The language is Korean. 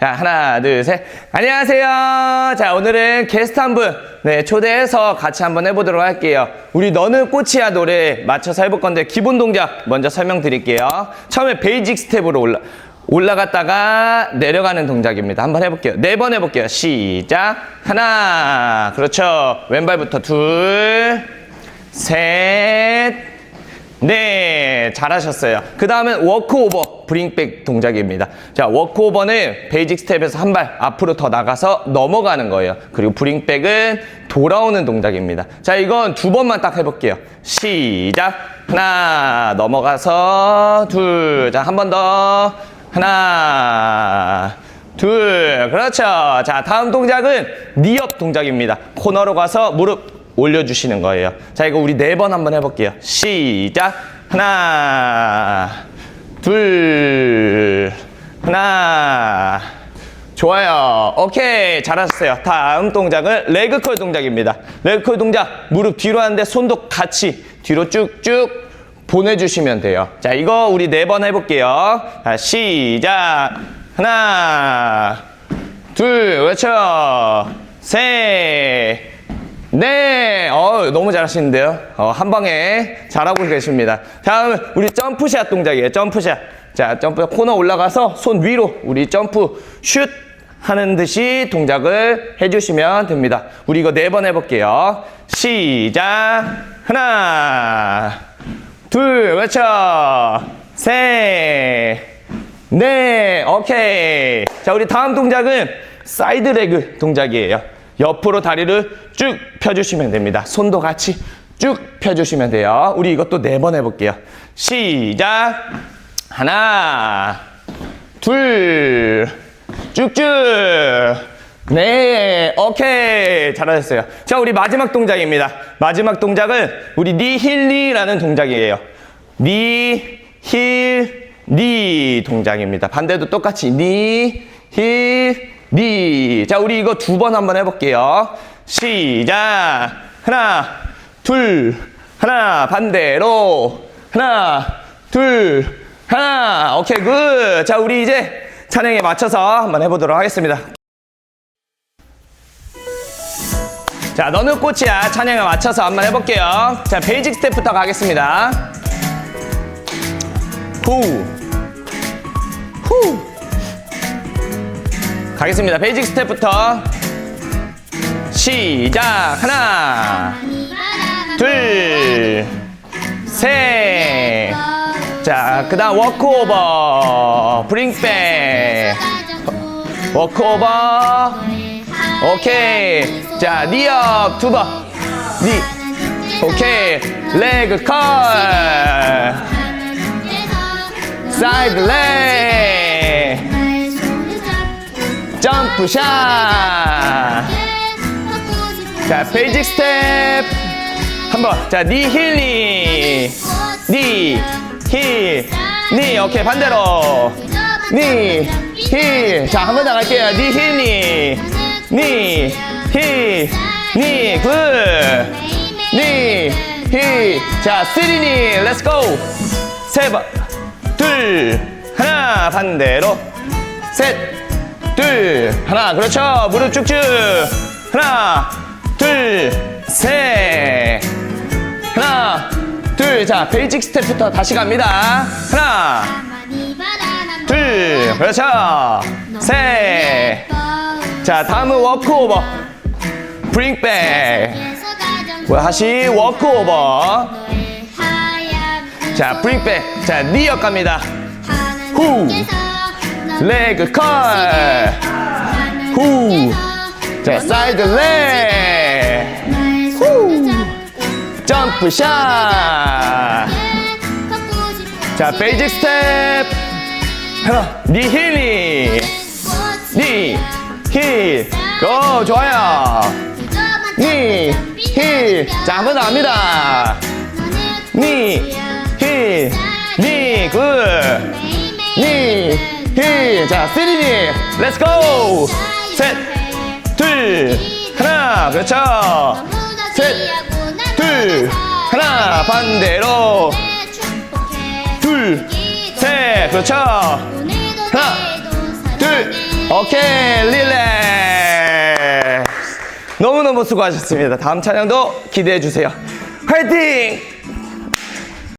자, 하나, 둘, 셋. 안녕하세요. 자, 오늘은 게스트 한 분, 네, 초대해서 같이 한번 해보도록 할게요. 우리 너는 꽃이야 노래 맞춰서 해볼 건데, 기본 동작 먼저 설명드릴게요. 처음에 베이직 스텝으로 올라, 올라갔다가 내려가는 동작입니다. 한번 해볼게요. 네 번 해볼게요. 시작. 하나. 그렇죠. 왼발부터 둘, 셋, 네, 잘하셨어요. 그 다음은 워크오버, 브링백 동작입니다. 자, 워크오버는 베이직 스텝에서 한 발 앞으로 더 나가서 넘어가는 거예요. 그리고 브링백은 돌아오는 동작입니다. 자, 이건 두 번만 딱 해볼게요. 시작. 하나, 넘어가서 둘. 자, 한 번 더. 하나, 둘. 그렇죠. 자, 다음 동작은 니업 동작입니다. 코너로 가서 무릎 올려주시는 거예요. 자, 이거 우리 네 번 한번 해볼게요. 시작. 하나, 둘, 하나. 좋아요. 오케이. 잘하셨어요. 다음 동작은 레그컬 동작입니다. 레그컬 동작. 무릎 뒤로 하는데 손도 같이 뒤로 쭉쭉 보내주시면 돼요. 자, 이거 우리 네 번 해볼게요. 자, 시작. 하나, 둘, 그렇죠. 셋, 네, 어, 너무 잘하시는데요. 어, 한 방에 잘하고 계십니다. 다음은 우리 점프샷 동작이에요. 점프샷. 자, 점프 코너 올라가서 손 위로 우리 점프 슛 하는 듯이 동작을 해주시면 됩니다. 우리 이거 네 번 해볼게요. 시작. 하나, 둘, 그렇죠. 셋, 네, 오케이. 자, 우리 다음 동작은 사이드 레그 동작이에요. 옆으로 다리를 쭉 펴주시면 됩니다. 손도 같이 쭉 펴주시면 돼요. 우리 이것도 네 번 해볼게요. 시작. 하나, 둘, 쭉쭉. 네, 오케이. 잘하셨어요. 자, 우리 마지막 동작입니다. 마지막 동작은 우리 니힐리라는 동작이에요. 니, 힐, 니 동작입니다. 반대도 똑같이 니, 힐, 니. 자, 우리 이거 두 번 한번 해볼게요. 시작. 하나, 둘, 하나, 반대로. 하나, 둘, 하나. 오케이, 굿. 자, 우리 이제 찬양에 맞춰서 한번 해보도록 하겠습니다. 자, 너는 꽃이야. 찬양에 맞춰서 한번 해볼게요. 자, 베이직 스텝부터 가겠습니다. 후. 후. 가겠습니다. 베이직 스텝부터. 시작. 하나, 둘, 셋. 자, 그 다음 워크오버. 브링백. 워크오버. 오케이. 자, 니업 두 번. 니. 오케이. 레그 컬. 사이드 레. 점프샷. 자, 베이직 스텝. 한 번. 자, 니 힐리. 니. 오케이, 반대로. 니, 힐. 자, 한 번 더 갈게요. 니 힐리. 니, 힐, 니. 굿. 니, 힐. 자, 쓰리니. 렛츠 고. 세 번. 둘. 하나. 반대로. 셋. 둘. 하나. 그렇죠. 무릎 쭉쭉. 하나. 둘. 셋. 하나. 둘. 자, 베이직 스텝부터 다시 갑니다. 하나. 둘. 그렇죠. 셋. 자, 다음은 워크오버. 브링 백. 다시 워크오버. 자, 브링 백. 자, 니업 갑니다. 후. 레그 컬. 후. 자, 사이드 레. 후. 점프 샷. 자, 베이직 스텝. 하나, 니 힐리. 니, 힐. 고, 좋아요. 니, 힐. 자, 한번더 합니다. 니, 힐. 니, 굿. 니, 힐. 자, 쓰리니. 렛츠 고. 셋, 둘, 하나. 그렇죠. 셋, 둘, 하나. 반대로. 둘, 셋. 그렇죠. 하나, 둘, 오케이, 릴렉스. 너무너무 수고하셨습니다. 다음 찬양도 기대해 주세요. 화이팅!